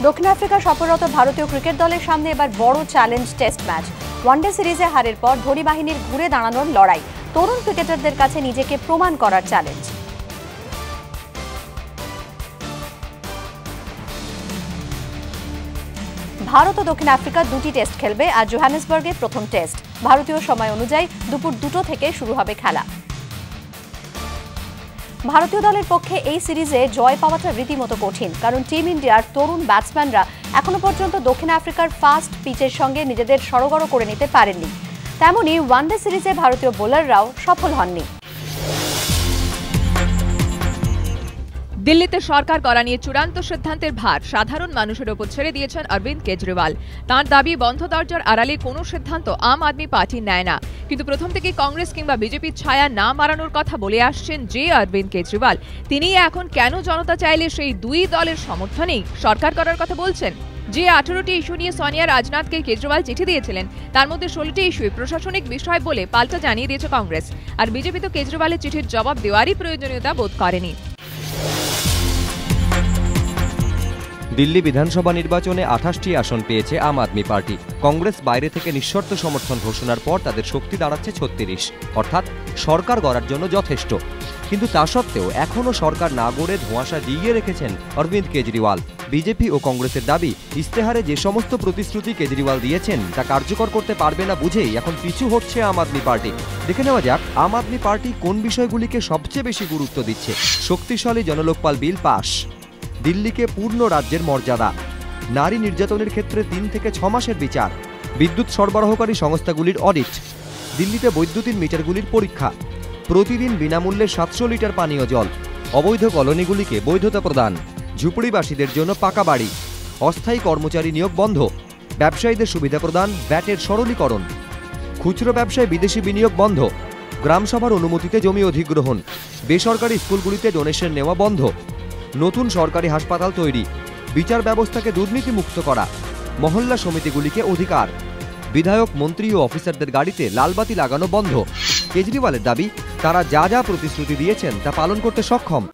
দক্ষিণ আফ্রিকা সফররত ভারতীয় ক্রিকেট দলের সামনে এবার বড় চ্যালেঞ্জ টেস্ট ম্যাচ। ওয়ানডে সিরিজে হারের পর ধনী বাহিনীর ঘুরে দাঁড়ানোর লড়াই। তরুণ ক্রিকেটারদের কাছে নিজেকে প্রমাণ করার চ্যালেঞ্জ। ভারত ও দক্ষিণ আফ্রিকা দুটি টেস্ট খেলবে, আর জোহানেসবার্গে প্রথম টেস্ট। ভারতীয় সময় অনুযায়ী দুপুর দুটো থেকে শুরু হবে খেলা। ভারতীয় দলের পক্ষে এই সিরিজে জয় পাওয়াটা রীতিমতো কঠিন, কারণ টিম ইন্ডিয়ার তরুণ ব্যাটসম্যানরা এখনও পর্যন্ত দক্ষিণ আফ্রিকার ফাস্ট পিচের সঙ্গে নিজেদের সরগর করে নিতে পারেননি। তেমনি ওয়ানডে সিরিজে ভারতীয় বোলাররাও সফল হননি। দিল্লিতে সরকার করা নিয়ে চূড়ান্ত সিদ্ধান্তের ভার সাধারণ মানুষের ওপর ছেড়ে দিয়েছেন অরবিন্দ কেজরিওয়াল। তার দাবি, বন্ধ দরজার আড়ালে কোনো সিদ্ধান্ত আম আদমি পার্টি নেয় না। কিন্তু প্রথম থেকে কংগ্রেস কিংবা বিজেপির ছায়া না মারানোর কথা বলে আসছেন যে অরবিন্দ কেজরিওয়াল। তিনি এখন কেন জনতা চাইলে সেই দুই দলের সমর্থনেই সরকার করার কথা বলছেন? যে আঠারোটি ইস্যু নিয়ে সোনিয়া রাজনাথকে কেজরিওয়াল চিঠি দিয়েছিলেন, তার মধ্যে ষোলোটি ইস্যুই প্রশাসনিক বিষয় বলে পাল্টা জানিয়ে দিয়েছে কংগ্রেস। আর বিজেপি তো কেজরিওয়ালের চিঠির জবাব দেওয়ারই প্রয়োজনীয়তা বোধ করেনি। দিল্লি বিধানসভা নির্বাচনে আঠাশটি আসন পেয়েছে আম আদমি পার্টি। কংগ্রেস বাইরে থেকে নিঃশর্ত সমর্থন ঘোষণার পর তাদের শক্তি দাঁড়াচ্ছে ছত্রিশ। অর্থাৎ সরকার গড়ার জন্য যথেষ্ট। কিন্তু তা সত্ত্বেও এখনও সরকার না গড়ে ধোঁয়াশা জিইয়ে রেখেছেন অরবিন্দ কেজরিওয়াল। বিজেপি ও কংগ্রেসের দাবি, ইস্তেহারে যে সমস্ত প্রতিশ্রুতি কেজরিওয়াল দিয়েছেন, তা কার্যকর করতে পারবে না বুঝেই এখন পিছু হচ্ছে আম আদমি পার্টি। দেখে নেওয়া যাক, আম আদমি পার্টি কোন বিষয়গুলিকে সবচেয়ে বেশি গুরুত্ব দিচ্ছে? শক্তিশালী জনলোকপাল বিল পাশ দিল্লিকে পূর্ণ রাজ্যের মর্যাদা। নারী নির্যাতনের ক্ষেত্রে তিন থেকে ছ মাসের বিচার। বিদ্যুৎ সরবরাহকারী সংস্থাগুলির অডিট। দিল্লিতে বৈদ্যুতিন মিটারগুলির পরীক্ষা। প্রতিদিন বিনামূল্যে সাতশো লিটার পানীয় জল। অবৈধ কলোনিগুলিকে বৈধতা প্রদান। ঝুপড়িবাসীদের জন্য পাকা বাড়ি। অস্থায়ী কর্মচারী নিয়োগ বন্ধ। ব্যবসায়ীদের সুবিধা প্রদান, ব্যাটের সরলীকরণ। খুচরো ব্যবসায় বিদেশি বিনিয়োগ বন্ধ। গ্রামসভার অনুমতিতে জমি অধিগ্রহণ। বেসরকারি স্কুলগুলিতে ডোনেশন নেওয়া বন্ধ। নতুন সরকারি হাসপাতাল তৈরি। বিচার ব্যবস্থাকে দুর্নীতিমুক্ত করা। মহল্লা সমিতিগুলিকে অধিকার। বিধায়ক, মন্ত্রী ও অফিসারদের গাড়িতে লালবাতি লাগানো বন্ধ। কেজরিওয়ালের দাবি, তারা যা যা প্রতিশ্রুতি দিয়েছেন তা পালন করতে সক্ষম।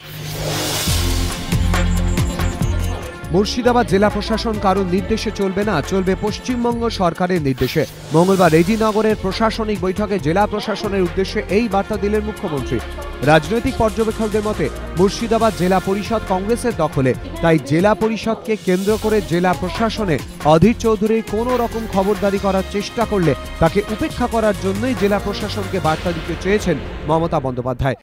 মুর্শিদাবাদ জেলা প্রশাসন কারোর নির্দেশে চলবে না, চলবে পশ্চিমবঙ্গ সরকারের নির্দেশে। মঙ্গলবার রেজিনগরের প্রশাসনিক বৈঠকে জেলা প্রশাসনের উদ্দেশ্যে এই বার্তা দিলেন মুখ্যমন্ত্রী। রাজনৈতিক পর্যবেক্ষকদের মতে, মুর্শিদাবাদ জেলা পরিষদ কংগ্রেসের দখলে। তাই জেলা পরিষদকে কেন্দ্র করে জেলা প্রশাসনে অধীর চৌধুরীর কোনো রকম খবরদারি করার চেষ্টা করলে তাকে উপেক্ষা করার জন্যই জেলা প্রশাসনকে বার্তা দিতে চেয়েছেন মমতা বন্দ্যোপাধ্যায়।